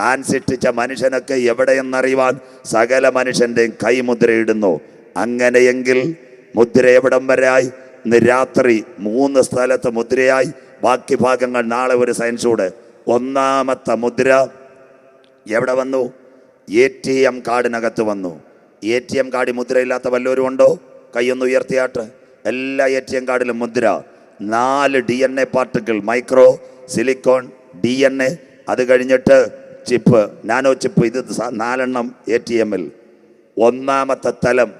താൻ സൃഷ്ടിച്ച മനുഷ്യനൊക്കെ എവിടെയെന്നറിയുവാൻ സകല മനുഷ്യന്റെയും കൈമുദ്രയിടുന്നു അങ്ങനെയെങ്കിൽ മുദ്ര എവിടം വരെയായി? ഇന്ന് രാത്രി മൂന്ന് സ്ഥലത്ത് മുദ്രയായി. ബാക്കി ഭാഗങ്ങൾ നാളെ ഒരു സയൻസൂടെ ഒന്നാമത്തെ മുദ്ര എവിടെ വന്നു? എ ടി എം കാർഡിനകത്ത് വന്നു. എ ടി എം കാർഡിൽ മുദ്രയില്ലാത്ത വല്ലവരും ഉണ്ടോ? കൈയൊന്ന് ഉയർത്തിയാട്ട്. എല്ലാ എ ടി എം കാർഡിലും മുദ്ര. നാല് D N A particle micro silicon D N A. അത് കഴിഞ്ഞിട്ട് ചിപ്പ് നാനോ ചിപ്പ് ഇത് നാലെണ്ണം എ ടി എമ്മിൽ ഒന്നാമത്തെ തലം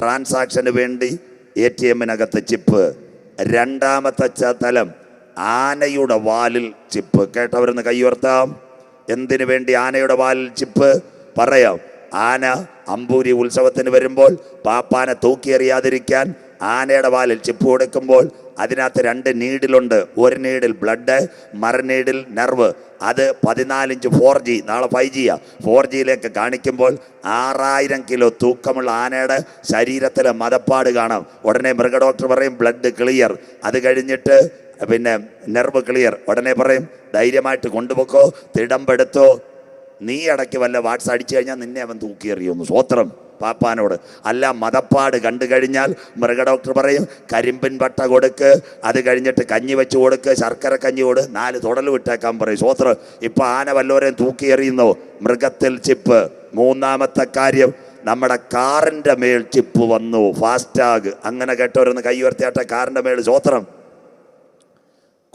ട്രാൻസാക്ഷന് വേണ്ടി എ ടി എമ്മിനകത്ത് ചിപ്പ് രണ്ടാമത്തെ തലം ആനയുടെ വാലിൽ ചിപ്പ് കേട്ടവരെന്ന് കൈയുയർത്താം എന്തിനു വേണ്ടി ആനയുടെ വാലിൽ ചിപ്പ് പറയാം. ആന അമ്പൂരി ഉത്സവത്തിന് വരുമ്പോൾ പാപ്പാനെ തൂക്കിയെറിയാതിരിക്കാൻ ആനയുടെ വാലിൽ ചിപ്പ് കൊടുക്കുമ്പോൾ അതിനകത്ത് രണ്ട് നീഡിലുണ്ട്. ഒരു നീഡിൽ ബ്ലഡ് മറുനീഡിൽ നെർവ് അത് പതിനാലിഞ്ച് ഫോർ ജി നാളെ ഫൈവ് ജിയാ ഫോർ ജിയിലേക്ക് കാണിക്കുമ്പോൾ ആറായിരം കിലോ തൂക്കമുള്ള ആനയുടെ ശരീരത്തിലെ മതപ്പാട് കാണാം. ഉടനെ മൃഗഡോക്ടർ പറയും ബ്ലഡ് ക്ലിയർ അത് കഴിഞ്ഞിട്ട് പിന്നെ നെർവ് ക്ലിയർ ഉടനെ പറയും ധൈര്യമായിട്ട് കൊണ്ടുപോക്കോ തിടമ്പെടുത്തോ നീ ഇടയ്ക്ക് വല്ല വാട്സ് അടിച്ചു കഴിഞ്ഞാൽ നിന്നെ അവൻ തൂക്കിയെറിയുന്നു സ്വോത്രം പാപ്പാനോട് അല്ല മതപ്പാട് കണ്ടു കഴിഞ്ഞാൽ മൃഗ ഡോക്ടർ പറയും കരിമ്പിൻ പട്ട കൊടുക്ക് അത് കഴിഞ്ഞിട്ട് കഞ്ഞി വെച്ച് കൊടുക്ക് ശർക്കര കഞ്ഞി കൊടു നാല് തുടൽ വിട്ടേക്കാൻ പറയും. ശോത്ര ഇപ്പൊ ആന വല്ലവരെയും തൂക്കിയെറിയുന്നു മൃഗത്തിൽ ചിപ്പ്. മൂന്നാമത്തെ കാര്യം നമ്മുടെ കാറിന്റെ മേൽ ചിപ്പ് വന്നു. ഫാസ്റ്റാഗ്. അങ്ങനെ കേട്ടവരൊന്ന് കൈ ഉയർത്തിയാട്ടെ കാറിന്റെ മേൽ സ്വോത്രം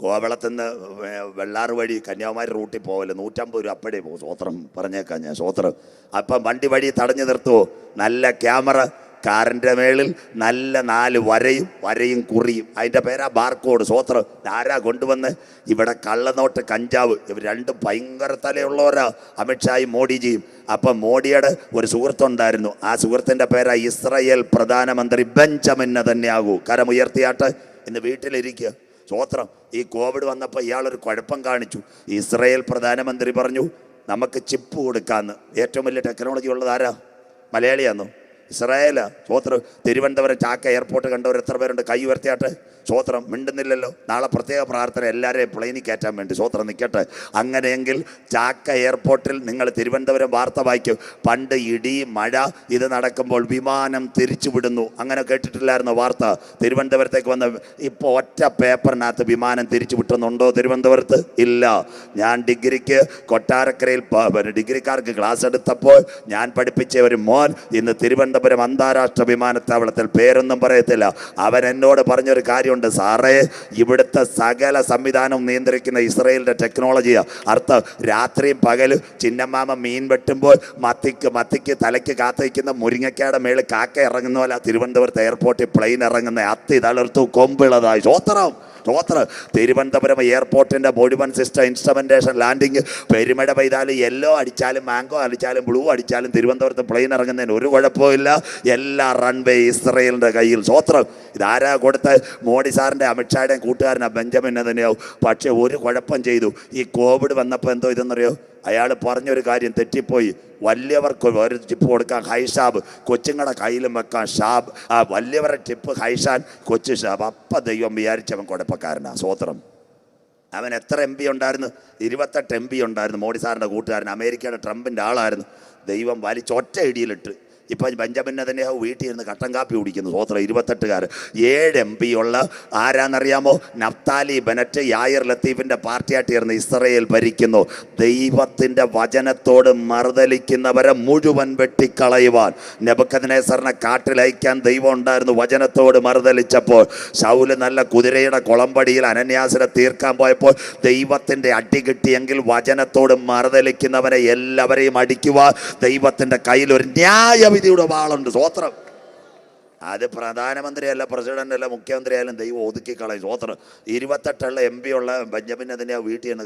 കോവളത്ത് വെള്ളാർ വെള്ളാറ് വഴി കന്യാകുമാരി റൂട്ടിൽ പോകല്ലോ നൂറ്റമ്പത് രൂപ അപ്പഴേ പോകും സ്വോത്രം പറഞ്ഞേക്കാം ഞാൻ സ്വോത്രം അപ്പം വണ്ടി വഴി തടഞ്ഞു നിർത്തുമോ നല്ല ക്യാമറ കാറിന്റെ മേളിൽ നല്ല നാല് വരയും വരയും കുറിയും. അതിന്റെ പേരാ ബാർക്കോഡ് സ്വോത്രം ആരാ കൊണ്ടുവന്ന്? ഇവിടെ കള്ളനോട്ട് കഞ്ചാവ്. ഇവർ രണ്ടും ഭയങ്കര തലയുള്ളവരാ. അമിത്ഷായും മോഡിജിയും. അപ്പം മോഡിയുടെ ഒരു സുഹൃത്തുണ്ടായിരുന്നു. ആ സുഹൃത്തിന്റെ പേരാ ഇസ്രയേൽ പ്രധാനമന്ത്രി ബെഞ്ചമിന് തന്നെയാകൂ കരമുയർത്തിയാട്ട് ഇന്ന് വീട്ടിലിരിക്കുക. സ്വോത്രം ഈ കോവിഡ് വന്നപ്പോൾ ഇയാളൊരു കുഴപ്പം കാണിച്ചു. ഇസ്രയേൽ പ്രധാനമന്ത്രി പറഞ്ഞു നമുക്ക് ചിപ്പ് കൊടുക്കാമെന്ന് ഏറ്റവും വലിയ ടെക്നോളജി ഉള്ളത് ആരാ? മലയാളിയാന്നോ? ഇസ്രായേലാ? സ്തോത്രം. തിരുവനന്തപുരം ചാക്ക എയർപോർട്ട് കണ്ടവർ എത്ര പേരുണ്ട്? കൈ ഉയർത്തിയാട്ടെ. സ്വോത്രം മിണ്ടുന്നില്ലല്ലോ. നാളെ പ്രത്യേക പ്രാർത്ഥന എല്ലാവരെയും പ്ലെയിനിൽ കയറ്റാൻ വേണ്ടി സ്തോത്രം നിൽക്കട്ടെ. അങ്ങനെയെങ്കിൽ ചാക്ക എയർപോർട്ടിൽ നിങ്ങൾ തിരുവനന്തപുരം വാർത്ത വായിക്കും. പണ്ട് ഇടി മഴ ഇത് നടക്കുമ്പോൾ വിമാനം തിരിച്ചു വിടുന്നു അങ്ങനെ കേട്ടിട്ടില്ലായിരുന്നു വാർത്ത? തിരുവനന്തപുരത്തേക്ക് വന്ന ഇപ്പോൾ ഒറ്റ പേപ്പറിനകത്ത് വിമാനം തിരിച്ചു വിട്ടുന്നുണ്ടോ തിരുവനന്തപുരത്ത്? ഇല്ല. ഞാൻ ഡിഗ്രിക്ക് കൊട്ടാരക്കരയിൽ ഡിഗ്രിക്കാർക്ക് ക്ലാസ് എടുത്തപ്പോൾ ഞാൻ പഠിപ്പിച്ച ഒരു മോൻ ഇന്ന് തിരുവനന്തപുരം അന്താരാഷ്ട്ര വിമാനത്താവളത്തിൽ പേരൊന്നും പറയത്തില്ല. അവൻ എന്നോട് പറഞ്ഞൊരു കാര്യമുണ്ട് സാറേ ഇവിടുത്തെ സകല സംവിധാനം നിയന്ത്രിക്കുന്ന ഇസ്രയേലിന്റെ ടെക്നോളജിയാണ് അർത്ഥം രാത്രിയും പകലും ചിന്നമ്മാമ മീൻ വെട്ടുമ്പോൾ മത്തിക്ക് മത്തിക്ക് തലയ്ക്ക് കാത്തിരിക്കുന്ന മുരിങ്ങക്കയുടെ മേളിൽ കാക്ക ഇറങ്ങുന്ന പോലെ തിരുവനന്തപുരത്ത് എയർപോർട്ടിൽ പ്ലെയിൻ ഇറങ്ങുന്ന അത്തി തളർത്തു കൊമ്പിളതായി. സ്വോത്രം സ്വോത്രം തിരുവനന്തപുരം എയർപോർട്ടിന്റെ മുഴുവൻ സിസ്റ്റം ഇൻസ്ട്രുമെന്റേഷൻ ലാൻഡിങ് പെരുമഴ പെയ്താലും യെല്ലോ അടിച്ചാലും മാംഗോ അടിച്ചാലും ബ്ലൂ അടിച്ചാലും തിരുവനന്തപുരത്ത് പ്ലെയിൻ ഇറങ്ങുന്നതിന് ഒരു കുഴപ്പമില്ല എല്ലാ റൺവേ ഇസ്രയേലിന്റെ കയ്യിൽ. സ്തോത്രം ഇതാരാ കൊടുത്ത? മോഡി സാറിന്റെ അമിത്ഷായുടെയും കൂട്ടുകാരനാ ബെഞ്ചമിൻ തന്നെയാവും പക്ഷേ ഒരു കുഴപ്പം ചെയ്തു. ഈ കോവിഡ് വന്നപ്പോൾ എന്തോ ഇതെന്നറിയോ? അയാൾ പറഞ്ഞൊരു കാര്യം തെറ്റിപ്പോയി. വലിയവർക്ക് ഒരു ടിപ്പ് കൊടുക്കാൻ ഹൈഷാബ്. കൊച്ചുങ്ങളുടെ കയ്യിലും വെക്കാൻ ഷാബ്. ആ വലിയവരുടെ ടിപ്പ് ഹൈഷാൻ കൊച്ചു ഷാബ്. അപ്പം ദൈവം വിചാരിച്ചവൻ കുഴപ്പക്കാരനാ സ്വോത്രം അവൻ എത്ര എം പി ഉണ്ടായിരുന്നു? ഇരുപത്തെട്ട് എം പി ഉണ്ടായിരുന്നു. മോഡി സാറിന്റെ കൂട്ടുകാരൻ അമേരിക്കയുടെ ട്രംപിന്റെ ആളായിരുന്നു. ദൈവം വലിച്ചൊറ്റ ഇടിയിലിട്ട് ഇപ്പം ബെഞ്ചമിൻ നെതന്യാഹു വീട്ടിൽ ഇരുന്ന് കട്ടൻ കാപ്പി കുടിക്കുന്നു. സ്വോത്രം ഇരുപത്തെട്ടുകാർ ഏഴ് എം പി ഉള്ള ആരാന്നറിയാമോ? നഫ്താലി ബെനറ്റ് യായർ ലത്തീഫിന്റെ പാർട്ടിയായിട്ട് ഇരുന്ന് ഇസ്രയേൽ ഭരിക്കുന്നു. ദൈവത്തിന്റെ വചനത്തോട് മറുതലിക്കുന്നവരെ മുഴുവൻ വെട്ടിക്കളയുവാൻ നെബക്കദിനേസറിനെ കാട്ടിലയക്കാൻ ദൈവം ഉണ്ടായിരുന്നു വചനത്തോട് മറുതലിച്ചപ്പോൾ. ശൗൽ നല്ല കുതിരയുടെ കുളമ്പടിയിൽ അനന്യാസിനെ തീർക്കാൻ പോയപ്പോൾ ദൈവത്തിന്റെ അടി കിട്ടിയെങ്കിൽ വചനത്തോട് മറുതലിക്കുന്നവരെ എല്ലാവരെയും അടിക്കുവാൻ ദൈവത്തിന്റെ കയ്യിൽ ഒരു ന്യായവിധിയുടെ വാളുണ്ട് സ്വോത്രം അത് പ്രധാനമന്ത്രിയല്ല പ്രസിഡന്റ് അല്ല മുഖ്യമന്ത്രി ആയാലും ദൈവം ഒതുക്കിക്കളയും. സ്വോത്രം ഇരുപത്തെട്ടുള്ള എം പി ഉള്ള ബെഞ്ചമിൻ ആ വീട്ടിൽ നിന്ന്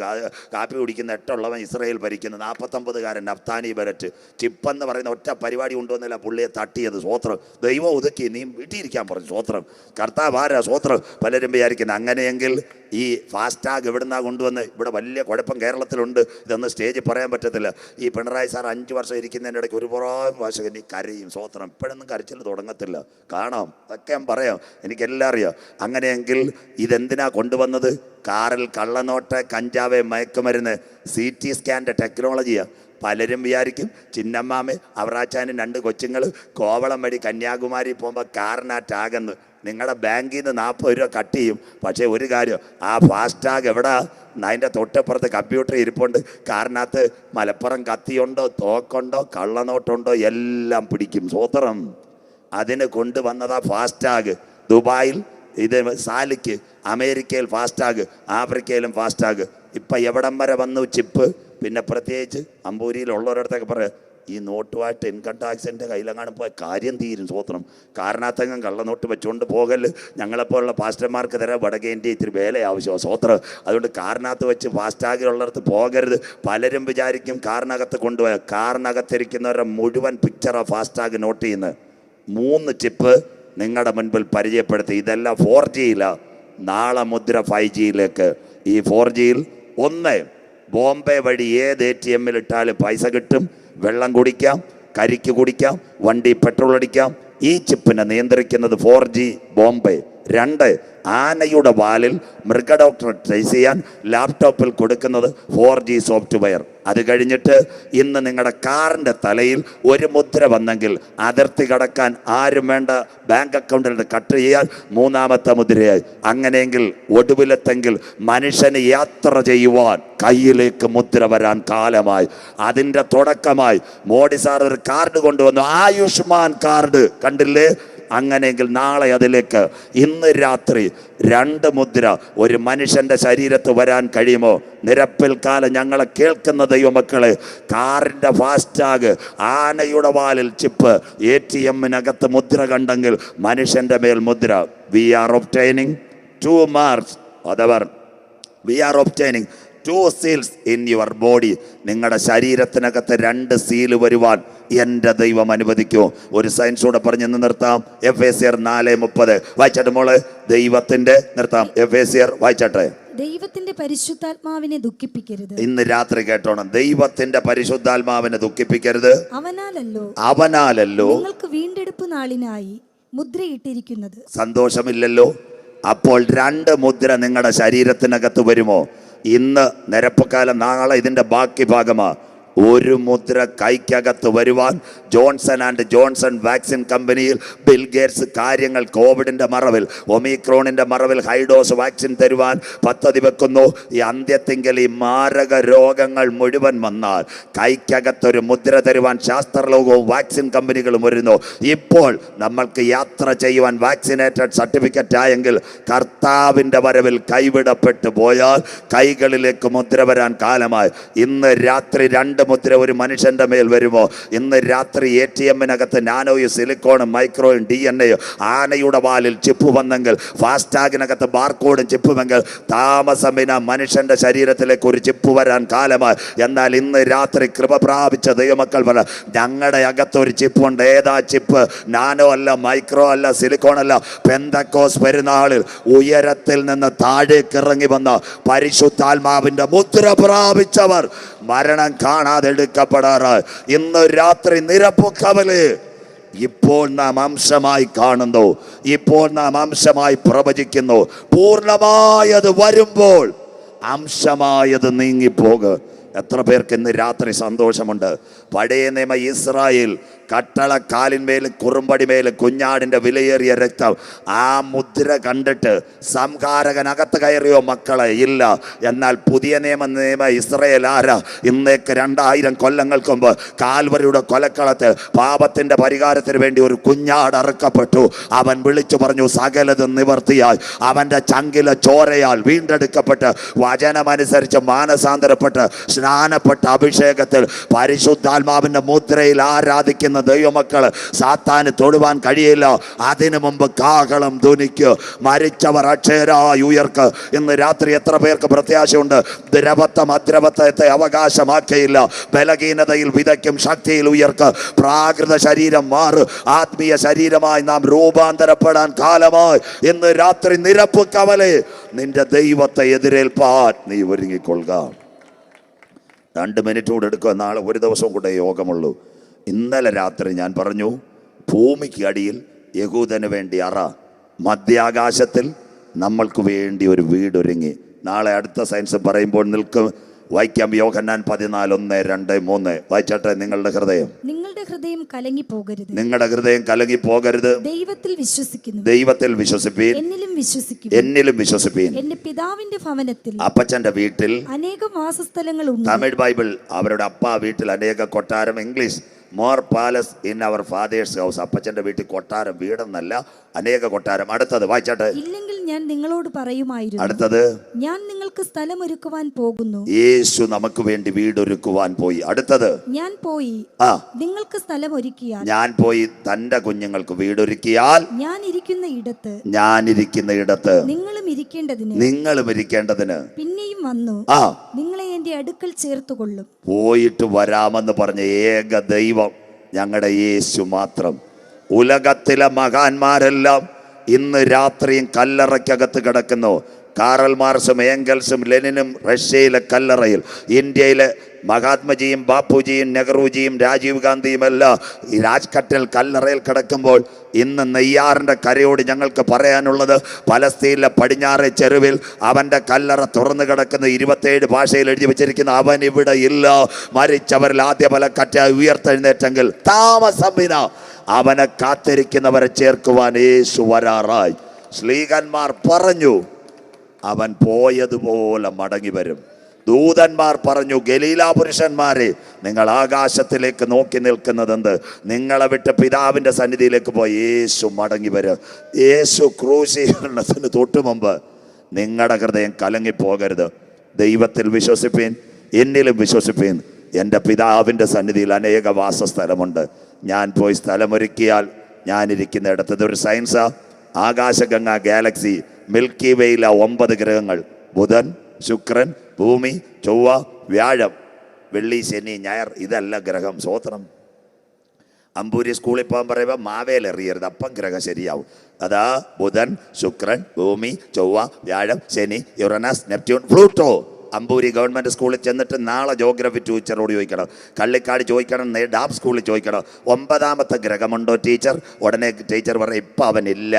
കാപ്പി കുടിക്കുന്ന എട്ടുള്ളവൻ ഇസ്രയേൽ ഭരിക്കുന്നു. നാൽപ്പത്തൊമ്പതുകാരൻ നഫ്താനി ബരറ്റ്. ചിപ്പെന്ന് പറയുന്ന ഒറ്റ പരിപാടി കൊണ്ടുവന്നില്ല പുള്ളിയെ തട്ടിയത്. സ്വോത്രം ദൈവം ഒതുക്കി നീ വീട്ടിയിരിക്കാൻ പറഞ്ഞു. സ്വോത്രം കർത്താവ് ആരാ? സ്വോത്രം പലരും വിചാരിക്കുന്നത് അങ്ങനെയെങ്കിൽ ഈ ഫാസ്റ്റാഗ് എവിടുന്നാ കൊണ്ടുവന്ന്? ഇവിടെ വലിയ കുഴപ്പം കേരളത്തിലുണ്ട്. ഇതൊന്നും സ്റ്റേജിൽ പറയാൻ പറ്റത്തില്ല. ഈ പിണറായി സാർ അഞ്ച് വർഷം ഇരിക്കുന്നതിന്റെ ഇടയ്ക്ക് ഒരു നീ കരയും. സ്വോത്രം ഇപ്പോഴൊന്നും കരച്ചിൽ തുടങ്ങത്തില്ല. കാണാം അതൊക്കെ ഞാൻ പറയാം. എനിക്കെല്ലാം അറിയാം. അങ്ങനെയെങ്കിൽ ഇതെന്തിനാ കൊണ്ടുവന്നത്? കാറിൽ കള്ളനോട്ട് കഞ്ചാവ് മയക്കുമരുന്ന് സി ടി സ്കാന്റെ ടെക്നോളജിയാണ് പലരും വിചാരിക്കും ചിന്നമ്മാമ അവറാച്ചാനും രണ്ട് കൊച്ചുങ്ങൾ കോവളം വഴി കന്യാകുമാരി പോകുമ്പോൾ കാറിനാറ്റാകുന്നു. നിങ്ങളുടെ ബാങ്കിൽ നിന്ന് നാൽപ്പത് രൂപ കട്ട് ചെയ്യും. പക്ഷേ ഒരു കാര്യം ആ ഫാസ്ടാഗ് എവിടെ? അതിന്റെ തൊട്ടപ്പുറത്ത് കമ്പ്യൂട്ടർ ഇരിപ്പുണ്ട്. കാറിനകത്ത് മലപ്പുറം കത്തിയുണ്ടോ തോക്കുണ്ടോ കള്ളനോട്ടുണ്ടോ എല്ലാം പിടിക്കും. സൂത്രം. അതിന് കൊണ്ടുവന്നതാ ഫാസ്റ്റാഗ്. ദുബായിൽ ഇത് സാലിക്ക് അമേരിക്കയിൽ ഫാസ്റ്റാഗ് ആഫ്രിക്കയിലും ഫാസ്റ്റാഗ്. ഇപ്പം എവിടം വരെ വന്നു ചിപ്പ്? പിന്നെ പ്രത്യേകിച്ച് അമ്പൂരിയിലുള്ളവരടുത്തൊക്കെ പറയാം ഈ നോട്ടുമായിട്ട് ഇൻകം ടാക്സിന്റെ കയ്യിലെങ്ങാനും പോയ കാര്യം തീരും സ്വത്രം. കാരണത്തെങ്ങും കള്ളനോട്ട് വെച്ചുകൊണ്ട് പോകൽ ഞങ്ങളെപ്പോലുള്ള പാസ്റ്റർമാർക്ക് തരാൻ ഇന്ത്യ ഇത്തിരി വേല ആവശ്യമാണ് സ്വത്രം. അതുകൊണ്ട് കാറിനകത്ത് വെച്ച് ഫാസ്റ്റാഗിലുള്ളടത്ത് പോകരുത്. പലരും വിചാരിക്കും കാറിനകത്ത് കൊണ്ടുപോയ. കാറിനകത്തിരിക്കുന്നവരുടെ മുഴുവൻ പിക്ചറാണ് ഫാസ്റ്റാഗ് നോട്ട് ചെയ്യുന്നത്. മൂന്ന് ചിപ്പ് നിങ്ങളുടെ മുൻപിൽ പരിചയപ്പെടുത്തി. ഇതെല്ലാം ഫോർ ജിയിലാണ് നാളെ മുദ്ര ഫൈവ് ജിയിലേക്ക് ഈ ഫോർ ജിയിൽ ഒന്ന് ബോംബെ വഴി ഏത് എ ടി എമ്മിൽ ഇട്ടാലും പൈസ കിട്ടും. വെള്ളം കുടിക്കാം കരിക്ക് കുടിക്കാം വണ്ടി പെട്രോൾ അടിക്കാം. ഈ ചിപ്പിനെ നിയന്ത്രിക്കുന്നത് ഫോർ ജി ബോംബെ. രണ്ട് ആനയുടെ വാലിൽ മൃഗഡോക്ടർ ട്രേസ് ചെയ്യാൻ ലാപ്ടോപ്പിൽ കൊടുക്കുന്നത് ഫോർ ജി സോഫ്റ്റ്വെയർ അത് കഴിഞ്ഞിട്ട് ഇന്ന് നിങ്ങളുടെ കാറിന്റെ തലയിൽ ഒരു മുദ്ര വന്നെങ്കിൽ അതിർത്തി കടക്കാൻ ആരും വേണ്ട. ബാങ്ക് അക്കൗണ്ടിൽ കട്ട് ചെയ്യാൻ മൂന്നാമത്തെ മുദ്രയായി. അങ്ങനെയെങ്കിൽ ഒടുവിലെത്തെങ്കിൽ മനുഷ്യന് യാത്ര ചെയ്യുവാൻ കയ്യിലേക്ക് മുദ്ര വരാൻ കാലമായി. അതിന്റെ തുടക്കമായി മോഡി സാർ ഒരു കാർഡ് കൊണ്ടുവന്നു. ആയുഷ്മാൻ കാർഡ്. കണ്ടില്ലേ? അങ്ങനെയെങ്കിൽ നാളെ അതിലേക്ക് ഇന്ന് രാത്രി രണ്ട് മുദ്ര ഒരു മനുഷ്യന്റെ ശരീരത്ത് വരാൻ കഴിയുമോ? നിരപ്പിൽ കാലം ഞങ്ങളെ കേൾക്കുന്ന ദൈവമക്കളെ കാറിന്റെ ഫാസ്റ്റാഗ് ആനയുടെ വാലിൽ ചിപ്പ് എ ടി എമ്മിനകത്ത് മുദ്ര കണ്ടെങ്കിൽ മനുഷ്യന്റെ മേൽ മുദ്ര. We are obtaining two marks അതവർ. We are obtaining two seals in your body നിങ്ങളുടെ ശരീരത്തിനകത്ത് രണ്ട് സീൽ വരുവാൻ എന്റെ ദൈവം അനുവദിക്കൂ. ഒരു സയൻസോടെ പറഞ്ഞ് ഇന്ന് നിർത്താം. എഫ് എ സിയർ നാല് മുപ്പത്. വായിച്ചാട്ടെ മോൾ? ദൈവത്തിന്റെ നിർത്താം. എഫ് എ സിയർ വായിച്ചാട്ടെ? ദൈവത്തിന്റെ പരിശുദ്ധാത്മാവിനെ ദുഃഖിപ്പിക്കരുത്. ഇന്ന് രാത്രി കേട്ടോണം. ദൈവത്തിന്റെ പരിശുദ്ധാത്മാവിനെ ദുഃഖിപ്പിക്കരുത്. അവനാലല്ലോ. അവനാലല്ലോ. നിങ്ങൾക്ക് വീണ്ടെടുപ്പ് നാളിനായി മുദ്രയിട്ടിരിക്കുന്നത്. സന്തോഷമില്ലല്ലോ. അപ്പോൾ രണ്ട് മുദ്ര നിങ്ങളുടെ ശരീരത്തിനകത്ത് വരുമോ? ഇന്ന് നിരപ്പക്കാലം നാളെ ഇതിന്റെ ബാക്കി ഭാഗമാ. ഒരു മുദ്ര കൈക്കകത്ത് വരുവാൻ ജോൺസൺ ആൻഡ് ജോൺസൺ വാക്സിൻ കമ്പനിയിൽ ബിൽഗേറ്റ്സ് കാര്യങ്ങൾ കോവിഡിന്റെ മറവിൽ ഒമിക്രോണിന്റെ മറവിൽ ഹൈഡോസ് വാക്സിൻ തരുവാൻ പദ്ധതി വെക്കുന്നു. ഈ അന്ത്യത്തിങ്കിൽ ഈ മാരക രോഗങ്ങൾ മുഴുവൻ വന്നാൽ കൈക്കകത്തൊരു മുദ്ര തരുവാൻ ശാസ്ത്രലോകവും വാക്സിൻ കമ്പനികളും വരുന്നു ഇപ്പോൾ നമ്മൾക്ക് യാത്ര ചെയ്യുവാൻ വാക്സിനേറ്റഡ് സർട്ടിഫിക്കറ്റ് ആയെങ്കിൽ കർത്താവിന്റെ വരവിൽ കൈവിടപ്പെട്ടു പോയാൽ കൈകളിലേക്ക് മുദ്ര വരാൻ കാലമായി. ഇന്ന് രാത്രി രണ്ട് മുദ്ര ഒരു മനുഷ്യന്റെ മേൽ വരുമോ? ഇന്ന് രാത്രി എ ടി എമ്മിനകത്ത് നാനോയും സിലിക്കോണും മൈക്രോയും ഡി എൻ എയും ആനയുടെ വാലിൽ ചിപ്പ് വന്നെങ്കിൽ ഫാസ്ടാഗിനകത്ത് ബാർകോഡും ചിപ്പുമെങ്കിൽ താമസമിന മനുഷ്യന്റെ ശരീരത്തിലേക്ക് ഒരു ചിപ്പ് വരാൻ കാലമായി. എന്നാൽ ഇന്ന് രാത്രി കൃപ പ്രാപിച്ച ദൈവമക്കൾ പറ ഞങ്ങളുടെ അകത്ത് ഒരു ചിപ്പുണ്ട്. ഏതാ ചിപ്പ്? നാനോ അല്ല മൈക്രോ അല്ല സിലിക്കോൺ അല്ല. പെന്തക്കോസ് പെരുന്നാളിൽ ഉയരത്തിൽ നിന്ന് താഴേക്ക് ഇറങ്ങി വന്ന പരിശുദ്ധാത്മാവിന്റെ മുദ്ര പ്രാപിച്ചവർ മരണം കാണാതെ എടുക്കപ്പെടാറ് ഇന്ന് രാത്രി നിരപ്പു കവൽ. ഇപ്പോൾ നാം അംശമായി കാണുന്നു. ഇപ്പോൾ നാം അംശമായി പ്രവചിക്കുന്നു. പൂർണമായത് വരുമ്പോൾ അംശമായത് നീങ്ങിപ്പോകും. എത്ര പേർക്ക് ഇന്ന് രാത്രി സന്തോഷമുണ്ട്? പഴയ നിയമ ഇസ്രായേൽ കട്ടളക്കാലിന്മേലും കുറുമ്പടിമേൽ കുഞ്ഞാടിന്റെ വിലയേറിയ രക്തം ആ മുദ്ര കണ്ടിട്ട് സംഹാരകനകത്ത് കയറിയോ മക്കളെ ഇല്ല. എന്നാൽ പുതിയ നിയമ നിയമ ഇസ്രയേൽ ആരാ? ഇന്നേക്ക് രണ്ടായിരം കൊല്ലങ്ങൾക്ക് മുമ്പ് കാൽവരിയുടെ കൊലക്കളത്ത് പാപത്തിന്റെ പരിഹാരത്തിന് വേണ്ടി ഒരു കുഞ്ഞാട് അറുക്കപ്പെട്ടു. അവൻ വിളിച്ചു പറഞ്ഞു സകലത് നിവർത്തിയായി. അവന്റെ ചങ്കിലെ ചോരയാൽ വീണ്ടെടുക്കപ്പെട്ട് വചനമനുസരിച്ച് മാനസാന്തരപ്പെട്ട് സ്നാനപ്പെട്ട അഭിഷേകത്തിൽ പരിശുദ്ധാത്മാവിന്റെ മുദ്രയിൽ ആരാധിക്കുന്ന ദൈവമക്കൾ സാത്താന് തൊടുവാൻ കഴിയില്ല. അതിനു മുമ്പ് കാഹളം ധ്വനിക്ക് മരിച്ചവർ അക്ഷരായി ഉയർക്ക്. ഇന്ന് രാത്രി എത്ര പേർക്ക് പ്രത്യാശയുണ്ട്? ദ്രവത്വം അദ്രവത്വത്തെ അവകാശമാക്കിയില്ല. ബലഹീനതയിൽ വിതയ്ക്കും ശക്തിയിൽ ഉയർക്ക്. പ്രാകൃത ശരീരം മാറു. ആത്മീയ ശരീരമായി നാം രൂപാന്തരപ്പെടാൻ കാലമായി. ഇന്ന് രാത്രി നിരപ്പ് കവലെ. നിന്റെ ദൈവത്തെ എതിരേൽപ്പാൻ നീ ഒരുങ്ങിക്കൊള്ളുക. രണ്ട് മിനിറ്റ് കൂടെ എടുക്കുക നാളെ ഒരു ദിവസം കൂടെ യോഗമുള്ളൂ. ഇന്നലെ രാത്രി ഞാൻ പറഞ്ഞു ഭൂമിക്ക് അടിയിൽ യഹൂദന് വേണ്ടി അറ. മധ്യാകാശത്തിൽ നമ്മൾക്ക് വേണ്ടി ഒരു വീടൊരുങ്ങി. നാളെ അടുത്ത സയൻസ് പറയുമ്പോൾ നിൽക്കും വായിക്കാം യോഹന്നാൻ പതിനാല് ഒന്ന് രണ്ട് മൂന്ന്. വായിച്ചാട്ടെ നിങ്ങളുടെ ഹൃദയം. നിങ്ങളുടെ ഹൃദയം കലങ്ങി പോകരുത് നിങ്ങളുടെ ഹൃദയം കലങ്ങി പോകരുത് ദൈവത്തിൽ വിശ്വസിക്കുന്നു. ദൈവത്തിൽ വിശ്വസിപ്പീൻ. എന്നിലും വിശ്വസിക്കും. എന്നിലും വിശ്വസിപ്പീൻ. എന്റെ പിതാവിന്റെ ഭവനത്തിൽ അപ്പച്ചന്റെ വീട്ടിൽ അനേകം വാസസ്ഥലങ്ങൾ ഉണ്ട് തമിഴ് ബൈബിൾ അവരുടെ അപ്പ വീട്ടിൽ അനേക കൊട്ടാരം English more palace in our father's house അപ്പച്ചന്റെ വീട്ടിൽ കൊട്ടാരം വീടെന്നല്ല അനേക കൊട്ടാരം. അടുത്തത് വായിച്ചാട്ടെ. ഇല്ലെങ്കിൽ ഞാൻ നിങ്ങളോട് പറയുമായിരുന്നു. അടുത്തത്? ഞാൻ നിങ്ങൾക്ക് സ്ഥലം ഒരുക്കുവാൻ പോകുന്നു. യേശു നമുക്ക് വേണ്ടി വീടൊരുക്കുവാൻ പോയി. അടുത്തത്? ഞാൻ പോയി. ആ. നിങ്ങൾക്ക് സ്ഥലം ഒരുക്കിയാൽ. ഞാൻ പോയി തന്റെ കുഞ്ഞുങ്ങൾക്ക് വീടൊരുക്കിയാൽ. ഞാൻ ഇരിക്കുന്ന ഇടത്ത്. ഞാനിരിക്കുന്ന ഇടത്ത്. നിങ്ങളും ഇരിക്കേണ്ടതിന്. നിങ്ങളും ഇരിക്കേണ്ടതിന്. പിന്നെയും വന്നു. ആ. നിങ്ങളെ എന്റെ അടുക്കൽ ചേർത്തുകൊള്ളും. പോയിട്ട് വരാമെന്ന് പറഞ്ഞ ഏക ദൈവം ഞങ്ങളുടെ യേശു മാത്രം. ഉലകത്തിലെ മഹാന്മാരെല്ലാം ഇന്ന് രാത്രിയും കല്ലറയ്ക്കകത്ത് കിടക്കുന്നു. കാറൽ മാർസും ഏങ്കൽസും ലെനിനും റഷ്യയിലെ കല്ലറയിൽ ഇന്ത്യയിലെ മഹാത്മജിയും ബാപ്പുജിയും നെഹ്റുജിയും രാജീവ് ഗാന്ധിയും എല്ലാം ഈ രാജ്ഘട്ടിൽ കല്ലറയിൽ കിടക്കുമ്പോൾ ഇന്ന് നെയ്യാറിന്റെ കരയോട് ഞങ്ങൾക്ക് പറയാനുള്ളത് പലസ്തീനിലെ പടിഞ്ഞാറെ ചെരുവിൽ അവന്റെ കല്ലറ തുറന്നു കിടക്കുന്ന ഇരുപത്തേഴ് ഭാഷയിൽ എഴുതി വെച്ചിരിക്കുന്ന അവൻ ഇവിടെ ഇല്ല. മരിച്ചവരിൽ ആദ്യ പല കറ്റ ഉയർത്തെഴുന്നേറ്റെങ്കിൽ താമസമിന അവനെ കാത്തിരിക്കുന്നവരെ ചേർക്കുവാൻ യേശു വരാറായി. ശ്ലീകന്മാർ പറഞ്ഞു അവൻ പോയതുപോലെ മടങ്ങി വരും. ദൂതന്മാർ പറഞ്ഞു ഗലീല പുരുഷന്മാരെ നിങ്ങൾ ആകാശത്തിലേക്ക് നോക്കി നിൽക്കുന്നതെന്ത്? നിങ്ങളെ വിട്ട് പിതാവിന്റെ സന്നിധിയിലേക്ക് പോയി യേശു മടങ്ങി വരും. യേശു ക്രൂശീകരണത്തിന് തൊട്ടു മുമ്പ് നിങ്ങളുടെ ഹൃദയം കലങ്ങിപ്പോകരുത്. ദൈവത്തിൽ വിശ്വസിപ്പീൻ എന്നിലും വിശ്വസിപ്പീൻ. എന്റെ പിതാവിന്റെ സന്നിധിയിൽ അനേക വാസസ്ഥലമുണ്ട്. ഞാൻ പോയി സ്ഥലമൊരുക്കിയാൽ ഞാനിരിക്കുന്ന ഇടത്തത് ഒരു സയൻസാ. ആകാശഗംഗ ഗാലക്സി മിൽക്കി വേയിലെ ഒമ്പത് ഗ്രഹങ്ങൾ ബുധൻ ശുക്രൻ ഭൂമി ചൊവ്വ വ്യാഴം വെള്ളി ശനി ഞായർ ഇതല്ല ഗ്രഹം സ്വോത്രം. അമ്പൂരി സ്കൂളിൽ പോകാൻ പറയുമ്പോൾ മാവേൽ എറിയരുത് അപ്പം ഗ്രഹം ശരിയാവും. അതാ ബുധൻ ശുക്രൻ ഭൂമി ചൊവ്വ വ്യാഴം ശനി Uranus Neptune Pluto Amboori government സ്കൂളിൽ ചെന്നിട്ട് നാളെ ജോഗ്രഫി ടീച്ചറോട് ചോദിക്കണം. കള്ളിക്കാട് ചോദിക്കണം ഡാബ് സ്കൂളിൽ ചോദിക്കണം. ഒമ്പതാമത്തെ ഗ്രഹമുണ്ടോ ടീച്ചർ ഉടനെ ടീച്ചർ പറയും ഇപ്പം അവനില്ല.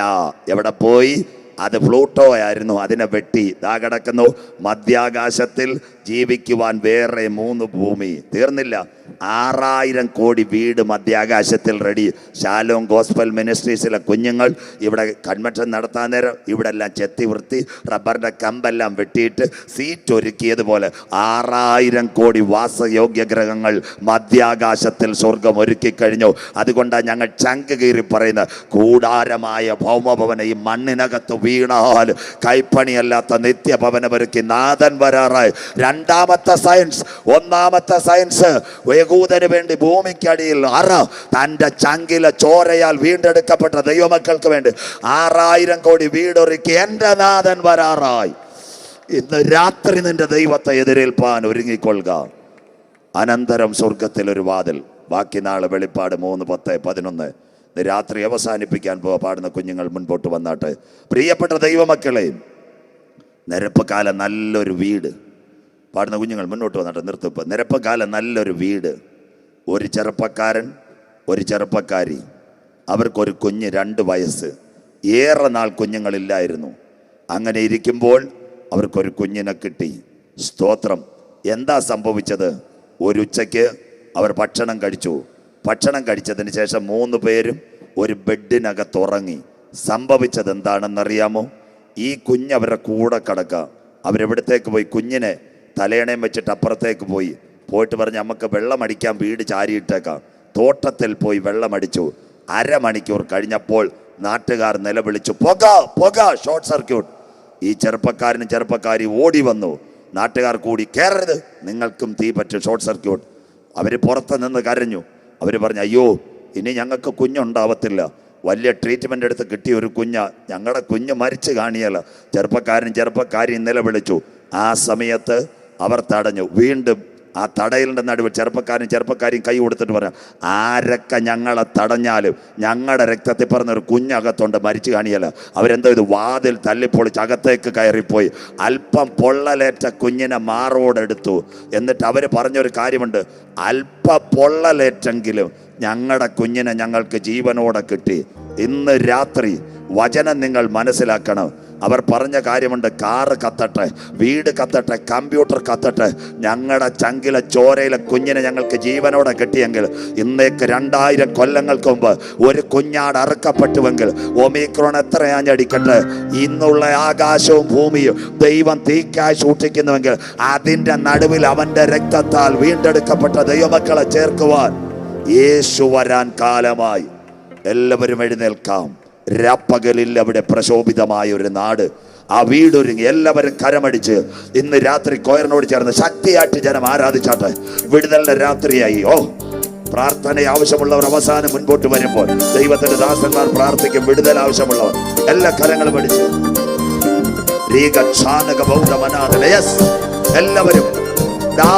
എവിടെ പോയി? അത് പ്ലൂട്ടോ ആയിരുന്നു അതിനെ വെട്ടി. ദാ കിടക്കുന്നു. മധ്യാകാശത്തിൽ ജീവിക്കുവാൻ വേറെ മൂന്ന് ഭൂമി. തീർന്നില്ല. ആറായിരം കോടി വീട് മധ്യാകാശത്തിൽ റെഡി ശാലോം ഗോസ്ബൽ മിനിസ്ട്രീസിലെ കുഞ്ഞുങ്ങൾ ഇവിടെ കൺവെൻഷൻ നടത്താൻ നേരം ഇവിടെ എല്ലാം ചെത്തി വൃത്തി റബ്ബറിന്റെ കമ്പെല്ലാം വെട്ടിയിട്ട് സീറ്റ് ഒരുക്കിയതുപോലെ ആറായിരം കോടി വാസയോഗ്യ ഗ്രഹങ്ങൾ മധ്യാകാശത്തിൽ സ്വർഗം ഒരുക്കി കഴിഞ്ഞു അതുകൊണ്ടാണ് ഞങ്ങൾ ചങ്ക് കീറി പറയുന്നത് കൂടാരമായ ഭൗമഭവന ഈ മണ്ണിനകത്ത് വീണാൽ കൈപ്പണിയല്ലാത്ത നിത്യഭവനം ഒരുക്കി നാഥൻ വരാറായി. രണ്ടാമത്തെ സയൻസ് ഒന്നാമത്തെ സയൻസ്. യഹൂദന് വേണ്ടി ഭൂമിക്കടിയിൽ അറ തന്റെ ചങ്കിലെ ചോരയാൽ വീണ്ടെടുക്കപ്പെട്ട ദൈവമക്കൾക്ക് വേണ്ടി ആറായിരം കോടി വീടൊരുക്കി എന്റെ നാഥൻ വരാറായി. ഇന്ന് രാത്രി നിന്റെ ദൈവത്തെ എതിരേൽപ്പാൻ ഒരുങ്ങിക്കൊള്ളുക. അനന്തരം സ്വർഗത്തിൽ ഒരു വാതിൽ. ബാക്കി നാളെ വെളിപ്പാട് മൂന്ന് പത്ത് പതിനൊന്ന്. രാത്രി അവസാനിപ്പിക്കാൻ പോവാ പാടുന്ന കുഞ്ഞുങ്ങൾ മുൻപോട്ട് വന്നാട്ടെ. പ്രിയപ്പെട്ട ദൈവമക്കളെ നിരപ്പക്കാലം നല്ലൊരു വീട്. പാടുന്ന കുഞ്ഞുങ്ങൾ മുന്നോട്ട് വന്നിട്ട് നിർത്തിപ്പ് നിരപ്പക്കാലം നല്ലൊരു വീട്. ഒരു ചെറുപ്പക്കാരൻ ഒരു ചെറുപ്പക്കാരി. അവർക്കൊരു കുഞ്ഞ് രണ്ട് വയസ്സ്. ഏറെ നാൾ കുഞ്ഞുങ്ങളില്ലായിരുന്നു. അങ്ങനെ ഇരിക്കുമ്പോൾ അവർക്കൊരു കുഞ്ഞിനെ കിട്ടി. സ്തോത്രം. എന്താ സംഭവിച്ചത്? ഒരു ഉച്ചയ്ക്ക് അവർ ഭക്ഷണം കഴിച്ചു. ഭക്ഷണം കഴിച്ചതിന് ശേഷം മൂന്ന് പേരും ഒരു ബെഡിനകത്ത് ഉറങ്ങി. സംഭവിച്ചത് എന്താണെന്നറിയാമോ ഈ കുഞ്ഞ് അവരുടെ കൂടെ കിടക്കുക അവരെവിടത്തേക്ക് പോയി? കുഞ്ഞിനെ തലയണയും വെച്ചിട്ട് അപ്പുറത്തേക്ക് പോയി. പോയിട്ട് പറഞ്ഞ് നമുക്ക് വെള്ളമടിക്കാൻ വീട് ചാരിയിട്ടേക്കാം. തോട്ടത്തിൽ പോയി വെള്ളമടിച്ചു അരമണിക്കൂർ കഴിഞ്ഞപ്പോൾ നാട്ടുകാർ നിലവിളിച്ചു പുക പുക ഷോർട്ട് സർക്യൂട്ട്. ഈ ചെറുപ്പക്കാരനും ചെറുപ്പക്കാരി ഓടി വന്നു. നാട്ടുകാർ കൂടി കയറരുത് നിങ്ങൾക്കും തീ പറ്റും ഷോർട്ട് സർക്യൂട്ട്. അവർ പുറത്ത് നിന്ന് കരഞ്ഞു. അവർ പറഞ്ഞു അയ്യോ ഇനി ഞങ്ങൾക്ക് കുഞ്ഞുണ്ടാവത്തില്ല. വലിയ ട്രീറ്റ്മെന്റ് എടുത്ത് കിട്ടിയ ഒരു കുഞ്ഞ ഞങ്ങളുടെ കുഞ്ഞ് മരിച്ചു കാണിയല്ല. ചെറുപ്പക്കാരൻ ചെറുപ്പക്കാരി നിലവിളിച്ചു. ആ സമയത്ത് അവർ തടഞ്ഞു. വീണ്ടും ആ തടയലിന്റെ നടുവിൽ ചെറുപ്പക്കാരും ചെറുപ്പക്കാരും കൈ കൊടുത്തിട്ട് പറഞ്ഞു ആരൊക്കെ ഞങ്ങളെ തടഞ്ഞാലും ഞങ്ങളുടെ രക്തത്തിൽ പറഞ്ഞൊരു കുഞ്ഞകത്തുണ്ട് മരിച്ചു കാണിയല്ല. അവരെന്തോ ഇത് വാതിൽ തല്ലിപ്പൊളിച്ച് അകത്തേക്ക് കയറിപ്പോയി. അല്പം പൊള്ളലേറ്റ കുഞ്ഞിനെ മാറോടെടുത്തു. എന്നിട്ട് അവർ പറഞ്ഞൊരു കാര്യമുണ്ട് അല്പ പൊള്ളലേറ്റെങ്കിലും ഞങ്ങളുടെ കുഞ്ഞിനെ ഞങ്ങൾക്ക് ജീവനോടെ കിട്ടി. ഇന്ന് രാത്രി വചനം നിങ്ങൾ മനസ്സിലാക്കണം. അവർ പറഞ്ഞ കാര്യമുണ്ട് കാറ് കത്തട്ടെ വീട് കത്തട്ടെ കമ്പ്യൂട്ടർ കത്തട്ടെ. ഞങ്ങളുടെ ചങ്കിലെ ചോരയിലെ കുഞ്ഞിനെ ഞങ്ങൾക്ക് ജീവനോടെ കിട്ടിയെങ്കിൽ ഇന്നേക്ക് രണ്ടായിരം കൊല്ലങ്ങൾക്ക് മുമ്പ് ഒരു കുഞ്ഞാട് അറുക്കപ്പെട്ടുവെങ്കിൽ ഒമിക്രോൺ എത്രയാഞ്ഞടിക്കട്ടെ ഇന്നുള്ള ആകാശവും ഭൂമിയും ദൈവം തീക്കായി സൂക്ഷിക്കുന്നുവെങ്കിൽ അതിന്റെ നടുവിൽ അവന്റെ രക്തത്താൽ വീണ്ടെടുക്കപ്പെട്ട ദൈവമക്കളെ ചേർക്കുവാൻ യേശു വരാൻ കാലമായി. എല്ലാവരും എഴുന്നേൽക്കാം. രാപ്പകലിൽ അവിടെ പ്രശോഭിതമായ ഒരു നാട്. ആ വീടൊരുങ്ങി എല്ലാവരും കരമടിച്ച് ഇന്ന് രാത്രി കോയറിനോട് ചേർന്ന് ശക്തിയായിട്ട് ജനം ആരാധിച്ചാട്ടെ. വിടുതലിന്റെ രാത്രിയായി. ഓ പ്രാർത്ഥന ആവശ്യമുള്ളവർ അവസാനം മുൻപോട്ട് വരുമ്പോൾ ദൈവത്തിന്റെ ദാസന്മാർ പ്രാർത്ഥിക്കും വിടുതൽ ആവശ്യമുള്ളവർ. എല്ലാ കരങ്ങളും അടിച്ച്. എല്ലാവരും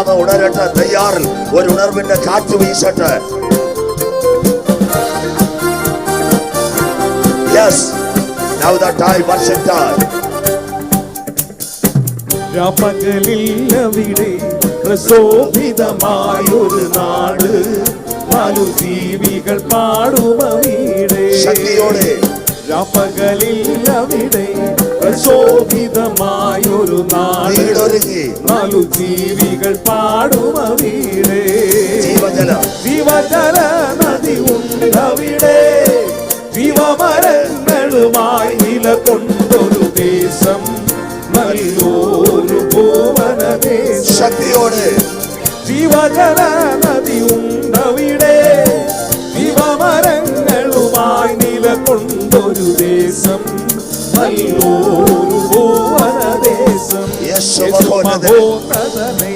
ഉണരട്ടെ തയ്യാറിൽ. ഒരു ഉണർവിന്റെ കാറ്റ് വീശട്ടെ. Yes. Now the time, worship time. രാപ്പകലില്ലവിടെ പ്രശോഭിതമായൊരു നാട് നാലു ജീവികൾ പാടുമ വീട് ശക്തിയോടെ. രാപ്പകലിൽ പ്രശോഭിതമായൊരു നാട് നാലു ജീവികൾ പാടുമ വീട് ജീവജല നദി ഉണ്ടവിടെ ജീവമരങ്ങളുമായി നിലകൊണ്ടൊരു ദേശം നല്ലൊരു ഭൂവന ശക്തിയോടെ. ജീവജല നദി ഉണ്ടവിടെ ജീവമരങ്ങളുമായി നിലകൊണ്ടൊരു ദേശം നല്ലൊരു ഭൂവന ദേശം. മഹോന്നതനെ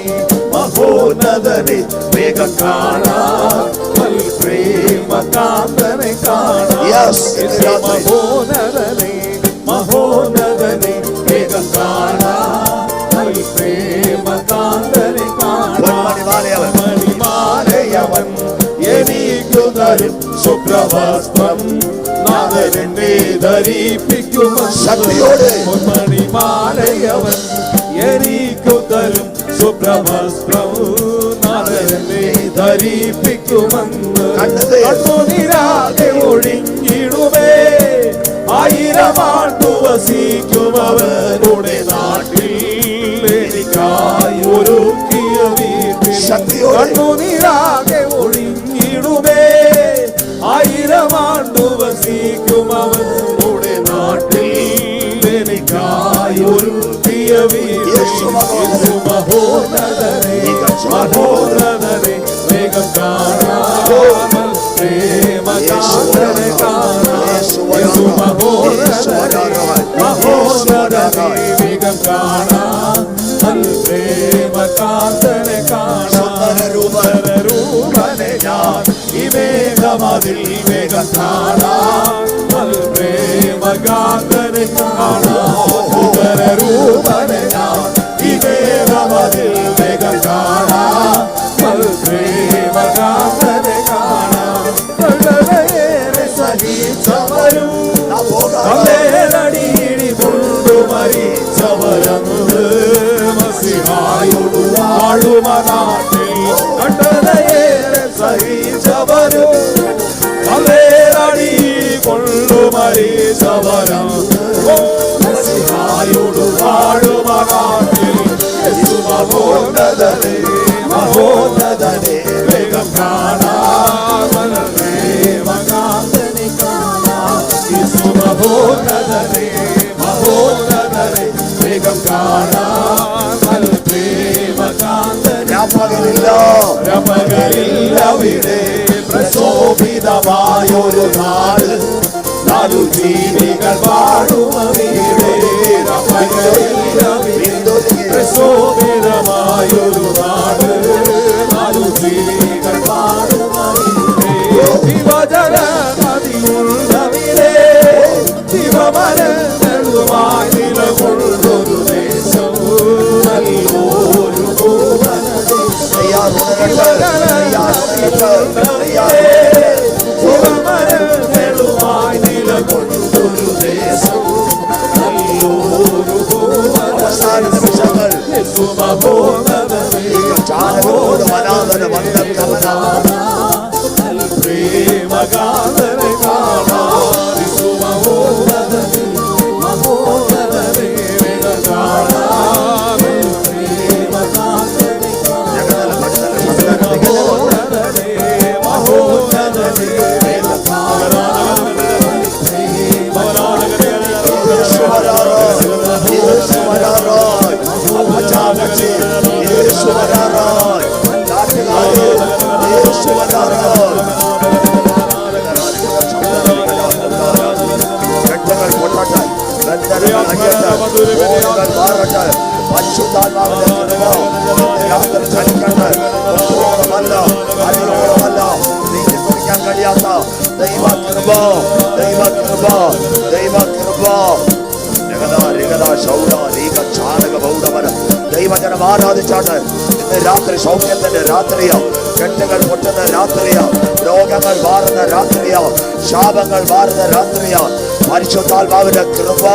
മഹോന്നതനെ വേഗം കാണാം വൽ പ്രേമകാന്തനെ കാണാം Yes, യേശു രാത്രി. മഹോന്നതനെ മഹോന്നതനെ വേഗം കാണാം വൽ പ്രേമകാന്തനെ കാണാം പൊന്മണിമാലയവൻ. മണിമാലയവൻ എനിക്കു തരും ശുക്രവസ്ത്രം നാദരനെ ധരിപ്പിക്കുമെന്ന് ശക്തിയോടെ. മണിമാലയവൻ എനിക്കു തരും ശുഭ്രവസ്ത്രം നാദരനെ ധരിപ്പിക്കുമെന്ന്. കണ്ണുനിരാതെ ഒഴിഞ്ഞിടുമേ ആയിരം വസിക്കുമവരുടെ നാട്ടിൽ എനിക്കായി ഒരുക്കിയ വീട്ടിൽ. കണ്ണുനീരാകെ ഒഴിഞ്ഞിടുമേ ആയിരമാണ്ടു വസിക്കുമവരുടെ നാട്ടിൽ എനിക്കായി ഒരുക്കിയ വീട്ടിൽ പ്രേമകാന്തനെ കാണാം യേശു മഹോന്നതനെ മഹോന്നതനെ വേഗം കാണാം പ്രേമകാന്തനെ കാണാം കൊണ്ടു മരിച്ചവരന്ന് മസിഹായോടു വാഴുമനാട്ടിൽ കണ്ടതയേറെ സഹിച്ചവരും കല്ലേലടി കൊണ്ടു മരിച്ചവരം മസിഹായോടു വാഴുമനാട്ടിൽ യേശു മഹോന്നതനെ മഹോന്നതനെ വേഗം കാണാൻ മകാന്തനെ കാണാം യേശു മഹോന്നതനെ മഹോന്നതനെ വേഗം കാണാൻ രാപ്പകലില്ല രമകളിൽ അവിടെ പ്രശോഭിതമായൊരു നാട്. നാലു ജീവികൾ വീട് രമകളിൽ പ്രശോഭിതമായൊരു നാട്. दैवा कृपा दैवा दैवा ദൈവജനം ആരാധിച്ചാണ്? ഇന്ന് രാത്രി സൗഖ്യത്തിന്റെ രാത്രിയാ. കെട്ടുകൾ പൊട്ടുന്ന രാത്രിയാ. രോഗങ്ങൾ മാറുന്ന രാത്രിയാ. ശാപങ്ങൾ മാറുന്ന രാത്രിയാ. പരിശുദ്ധാത്മാവിന്റെ കൃപ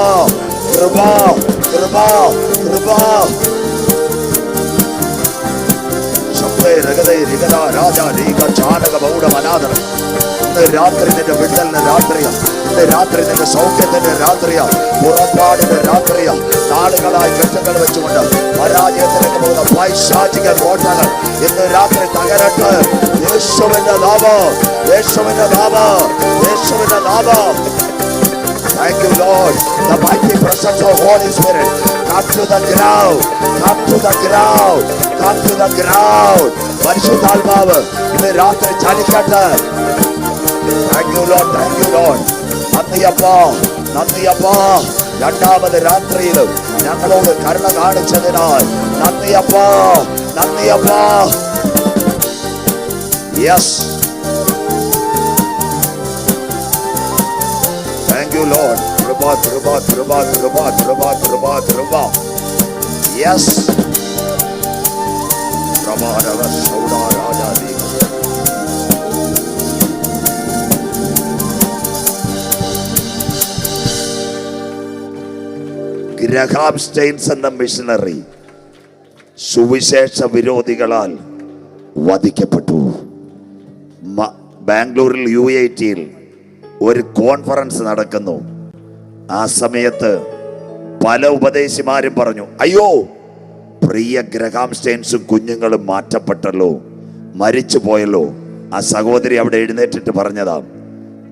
കൃപ കൃപ കൃപ. ശബ്ദേ രഗതേ രഗത രാജ രീക ചാടക മൗഢ അനാഥനം ഇന്ന് രാത്രി നിന്റെ വിടലിന്റെ രാത്രിയാ ഇന്ന് രാത്രി നിന്റെ സൗഖ്യത്തിന്റെ രാത്രിയാ പുറപ്പാടിന്റെ രാത്രിയാ നാളുകളായി കെട്ടുകൾ വെച്ചുകൊണ്ട് പരാജയത്തിലേക്ക് പോകുന്ന പൈശാചിക കോട്ടകൾ ഇന്ന് രാത്രി തകരട്ടെ യേശുവിന്റെ നാമം യേശുവിന്റെ നാമം യേശുവിന്റെ നാമം Thank you, Lord. The mighty presence of Holy Spirit. Come to the ground. Come to the ground. Come to the ground. പരിശുദ്ധാത്മാവ് ഇന്ന് രാത്രി ചലിക്കട്ടെ Thank you Lord thank you Lord നന്ദിയപ്പാ നന്ദിയപ്പാ രണ്ടാമത് രാത്രിയിലും ഞങ്ങളോട് കരുണ കാണിച്ചതിനാൽ നന്ദിയപ്പാ നന്ദിയപ്പാ yes Thank you, Lord. Kruba, kruba, kruba, kruba, kruba, kruba, kruba. Yes. Rama, Rama, Sauda, Raja, Graham Staines എന്ന missionary സുവിശേഷ വിരോധികളാൽ വധിക്കപ്പെട്ടു. ബാംഗ്ലൂരിൽ യു ഐ ടിയിൽ ഒരു കോൺഫറൻസ് നടക്കുന്നു. ആ സമയത്ത് പല ഉപദേശിമാരും പറഞ്ഞു അയ്യോ പ്രിയ ഗ്രഹാം സ്റ്റെയിൻസും കുഞ്ഞുങ്ങളും മാറ്റപ്പെട്ടല്ലോ മരിച്ചു പോയല്ലോ. ആ സഹോദരി അവിടെ എഴുന്നേറ്റിട്ട് പറഞ്ഞതാ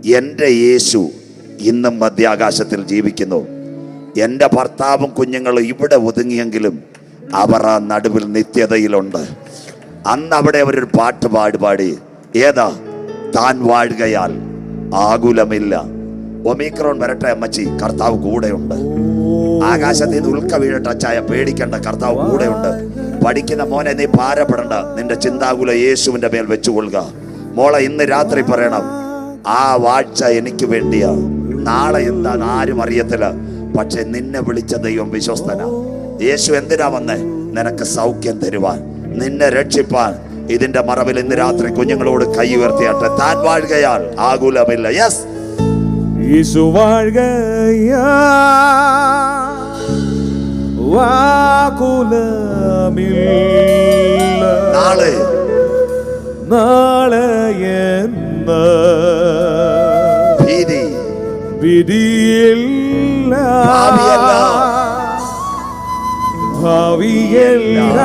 എന്റെ യേശു ഇന്നും മധ്യാകാശത്തിൽ ജീവിക്കുന്നു. എന്റെ ഭർത്താവും കുഞ്ഞുങ്ങളും ഇവിടെ ഒതുങ്ങിയെങ്കിലും അവർ ആ നടുവിൽ നിത്യതയിലുണ്ട്. അന്ന് അവിടെ അവരൊരു പാട്ട് പാടുപാടി പാടി ഏതാ താൻ വാഴുകയാൽ ആകുലമില്ല. ഒമിക്രോൺ വരട്ടെ അമ്മച്ചി കർത്താവ് കൂടെയുണ്ട്. ആകാശത്തിൽ നിന്ന് ഉൽക്ക വീഴട്ടെ അച്ചായ പേടിക്കണ്ട കർത്താവ് കൂടെയുണ്ട്. പഠിക്കുന്ന മോനെ നീ ഭാരപ്പെടണ്ട നിന്റെ ചിന്താകുല യേശുവിന്റെ മേൽ വെച്ചുകൊള്ളുക. മോളെ ഇന്ന് രാത്രി പറയണം ആ വാഴ്ച എനിക്ക് വേണ്ടിയാ. നാളെ എന്താന്ന് ആരും അറിയത്തില്ല. പക്ഷെ നിന്നെ വിളിച്ച ദൈവം വിശ്വസ്തന. യേശു എന്തിനാ വന്നേ? നിനക്ക് സൗഖ്യം തരുവാൻ നിന്നെ രക്ഷിപ്പാൻ. ഇതിന്റെ മറവിൽ ഇന്ന് രാത്രി കുഞ്ഞുങ്ങളോട് കൈ ഉയർത്തിയാട്ടെ താൻ വാഴുകയാൽ ആകുലമില്ല. യെസ് യേശു വാഴുകയാ. വാകുലമില്ല നാളെ. നാളെ എന്ന് ഭീതി. വിധിയില്ല ഭാവിയല്ല. ഭാവിയല്ല.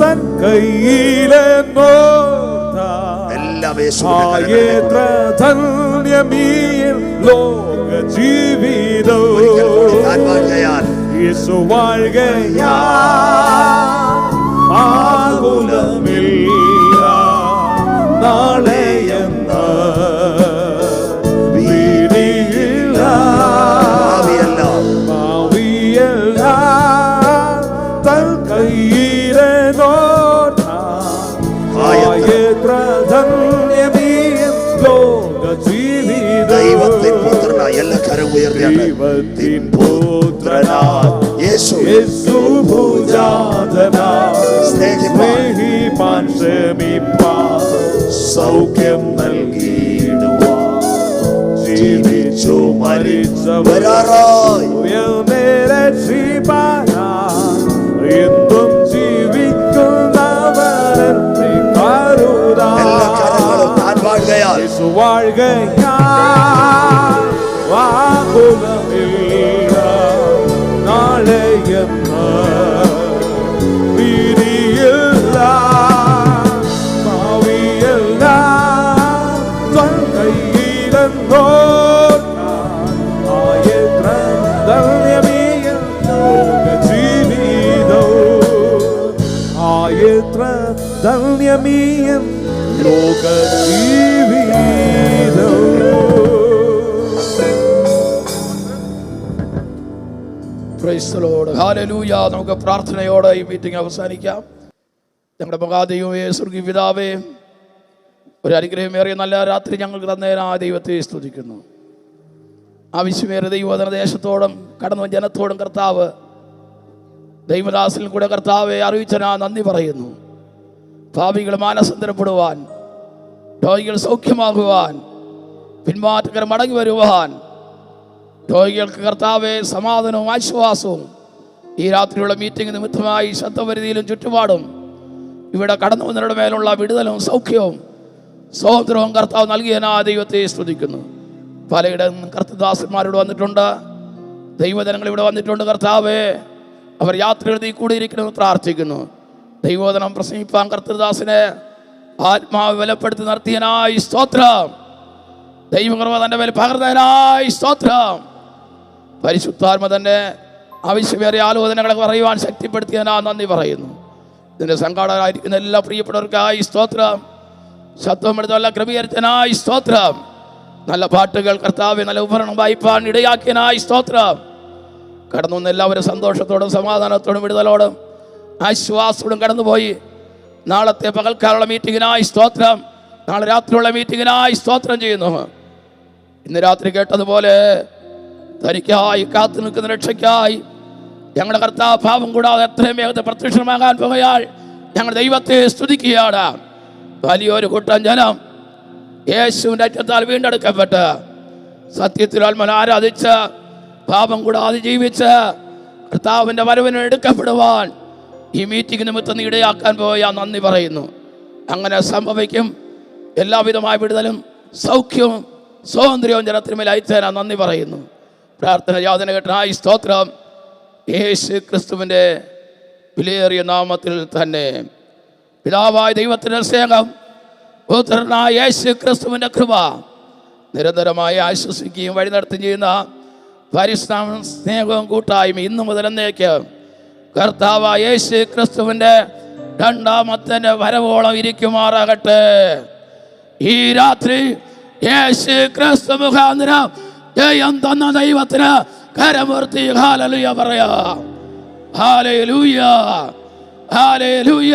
തൻ കയ്യിലെന്നോ ലോക ജീവിതം യേശു വാഴുകയാ. ആകുലമില്ല. നാളെ പുത്രനാ യേശു യേശു ഭുജാതനാ സ്നേഹിപ്പാൻ ശ്രമിപ്പാൻ സൗഖ്യം നൽകിയിടുവാൻ ജീവിച്ചു മരിച്ചവർ വരാറായി ഉയർന്നേരെ ശ്രീപാനാ എന്തും ജീവിക്കുന്നവരൻ കരുതാ യേശു വാഴുകയാൽ। ഹാലലൂയ നമുക്ക് പ്രാർത്ഥനയോടെ ഈ മീറ്റിംഗ് അവസാനിക്കാം. ഞങ്ങളുടെ മഹാദൈവമേ സ്വർഗീയ പിതാവേ ഒരു അനുഗ്രഹമേറിയ നല്ല രാത്രി ഞങ്ങൾക്ക് ആ ദൈവത്തെ സ്തുതിക്കുന്നു. ആവശ്യമേറിയ ദൈവോധന ദേശത്തോടും കടന്നു ജനത്തോടും കർത്താവ് ദൈവദാസിനും കൂടെ കർത്താവെ അറിയിച്ചനാ നന്ദി പറയുന്നു. ഭാവികൾ മാനസാന്തരപ്പെടുവാൻ രോഗികൾ സൗഖ്യമാകുവാൻ പിന്മാറ്റകർ മടങ്ങി വരുവാൻ രോഗികൾക്ക് കർത്താവെ സമാധാനവും ആശ്വാസവും ഈ രാത്രിയുള്ള മീറ്റിംഗ് നിമിത്തമായി ശബ്ദപരിധിയിലും ചുറ്റുപാടും ഇവിടെ കടന്നു വന്നവരുടെ മേലുള്ള വിടുതലും സൗഖ്യവും സ്വാതന്ത്ര്യവും കർത്താവ് നൽകിയനാ ദൈവത്തെ സ്തുതിക്കുന്നു. പലയിടം കർത്തദാസന്മാരോട് വന്നിട്ടുണ്ട്. ദൈവജനങ്ങൾ ഇവിടെ വന്നിട്ടുണ്ട് കർത്താവേ. അവർ യാത്രയിൽ എഴുതി കൂടിയിരിക്കണമെന്ന് പ്രാർത്ഥിക്കുന്നു. ദൈവോധനം പ്രസംഗിപ്പാൻ കർത്തദാസിനെ ആത്മാവ് ബലപ്പെടുത്തി നടത്തിയനായി സ്തോത്രം. ദൈവകൃപ തന്റെ മേൽ പകർന്നതിനായി സ്തോത്രം. പരിശുദ്ധാത്മ തന്നെ ആവശ്യമേറിയ ആലോചനകളെ പറയുവാൻ ശക്തിപ്പെടുത്തിയതിനാ നന്ദി പറയുന്നു. ഇതിന്റെ സംഘാടകരായിരിക്കുന്ന എല്ലാ പ്രിയപ്പെട്ടവർക്കായി സ്തോത്രം. ശബ്ദമെടുത്തുള്ള ക്രമീകരിച്ചനായി സ്തോത്രം. നല്ല പാട്ടുകൾ കർത്താവ് നല്ല ഉപകരണം വായിപ്പാൻ ഇടയാക്കിയനായി സ്തോത്രം. കടന്നു എല്ലാവരും സന്തോഷത്തോടും സമാധാനത്തോടും വിടുതലോടും ആശ്വാസത്തോടും കടന്നുപോയി. നാളത്തെ പകൽക്കാലുള്ള മീറ്റിങ്ങിനായി സ്തോത്രം. നാളെ രാത്രിയുള്ള മീറ്റിങ്ങിനായി സ്തോത്രം ചെയ്യുന്നു. ഇന്ന് രാത്രി കേട്ടതുപോലെ തനിക്കായി കാത്തു നിൽക്കുന്ന രക്ഷയ്ക്കായി ഞങ്ങളുടെ കർത്താവ് ഭാവം കൂടാതെ എത്രയും വേഗത്തെ പ്രത്യക്ഷമാകാൻ പോകയാൽ ഞങ്ങൾ ദൈവത്തെ സ്തുതിക്കുകയാണ്. വലിയൊരു കൂട്ടം ജനം യേശുവിന്റെ അറ്റത്താൽ വീണ്ടെടുക്കപ്പെട്ട് സത്യത്തിൽ ആത്മൻ ആരാധിച്ച് പാപം കൂടാതെ ജീവിച്ച് കർത്താവിന്റെ വരവിന് എടുക്കപ്പെടുവാൻ ഈ മീറ്റിംഗ് നിമിത്തം നീ ഇടയാക്കാൻ പോയ നന്ദി പറയുന്നു. അങ്ങനെ സംഭവിക്കും. എല്ലാവിധമായ വിടുതലും സൗഖ്യവും സ്വാതന്ത്ര്യവും ജനത്തിനുമേൽ അയച്ചേരാൻ നന്ദി പറയുന്നു. പ്രാർത്ഥന യാതന കേട്ടനായി സ്തോത്രം യേശു ക്രിസ്തുവിന്റെ വിലയേറിയ നാമത്തിൽ തന്നെ. പിതാവായ ദൈവത്തിന്റെ സ്നേഹം പുത്രനായ യേശു ക്രിസ്തുവിന്റെ കൃപ നിരന്തരമായി ആശ്വസിക്കുകയും വഴി നടത്തുകയും ചെയ്യുന്ന പരിശ്രമം സ്നേഹവും കൂട്ടായ്മ ഇന്നു മുതൽ എന്നേക്ക്. കർത്താവ് യേശു ക്രിസ്തുവിന്റെ രണ്ടാമത്തെ വരവോളം ഇരിക്കുമാറാകട്ടെ. ഈ രാത്രി യേശു ക്രിസ്തു മുഖാന്തരം ജയം തന്ന ദൈവത്തിന് കരമൂർത്തി. ഹാലലുയ പറയാ. ഹാലേ ലൂയ ഹാലേ ലൂയ